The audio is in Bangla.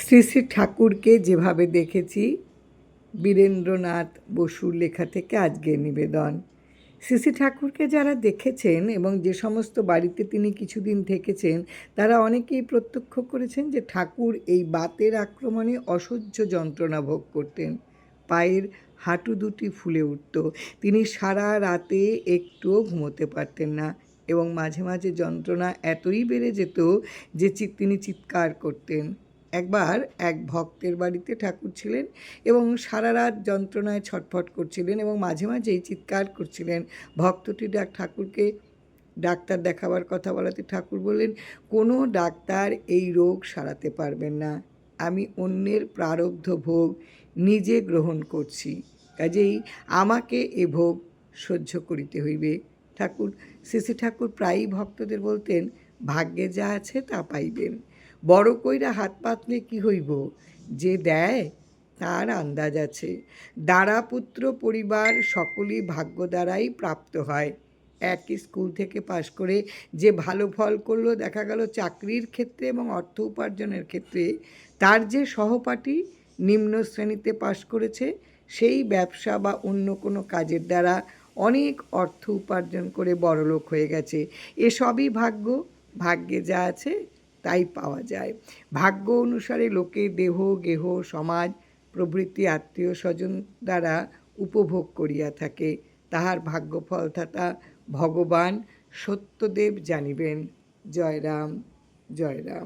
শ্রী শ্রী ঠাকুরকে যেভাবে দেখেছি, বীরেন্দ্রনাথ বসুর লেখা থেকে আজকে নিবেদন। শ্রী শ্রী ঠাকুরকে যারা দেখেছেন এবং যে সমস্ত বাড়িতে তিনি কিছুদিন থেকেছেন, তারা অনেকেই প্রত্যক্ষ করেছেন যে ঠাকুর এই বাতের আক্রমণে অসহ্য যন্ত্রণা ভোগ করতেন। পায়ের হাঁটু দুটি ফুলে উঠত। তিনি সারা রাতে একটুও ঘুমোতে পারতেন না এবং মাঝে মাঝে যন্ত্রণা এতই বেড়ে যেত যে তিনি চিৎকার করতেন। একবার এক ভক্তের বাড়িতে ঠাকুর ছিলেন এবং সারা রাত যন্ত্রণায় ছটফট করছিলেন এবং মাঝে মাঝেই চিৎকার করছিলেন। ভক্তটি ডাক ঠাকুরকে, ডাক্তার দেখাবার কথা বলাতে ঠাকুর বললেন, কোনো ডাক্তার এই রোগ সারাতে পারবেন না। আমি অন্যের প্রারব্ধ ভোগ নিজে গ্রহণ করছি। কাজেই আমাকে এ ভোগ সহ্য করিতে হইবে। ঠাকুর, শ্রী ঠাকুর প্রায়ই ভক্তদের বলতেন, ভাগ্যে যা আছে তা পাইবেন। বড় কইরা হাত পাতলে কি হইব? যে দেয়, তার আন্দাজ আছে। দ্বারাপুত্র পরিবার সকলই ভাগ্য দ্বারাই প্রাপ্ত হয়। একই স্কুল থেকে পাশ করে যে ভালো ফল করল, দেখা গেল চাকরির ক্ষেত্রে এবং অর্থ উপার্জনের ক্ষেত্রে। তার যে সহপাঠী নিম্ন শ্রেণীতে পাশ করেছে, সেই ব্যবসা বা অন্য কোনো কাজের দ্বারা অনেক অর্থ উপার্জন করে বড়লোক হয়ে গেছে। এসবই ভাগ্য। ভাগ্যে যা আছে তাই পাওয়া যায়। ভাগ্য অনুসারে লোকে দেহ, গেহ, সমাজ, প্রভৃতি আত্মীয় স্বজন দ্বারা উপভোগ করিয়া থাকে। তাহার ভাগ্যফল থাতা ভগবান সত্যদেব জানিবেন। জয়রাম জয়রাম। জয় রাম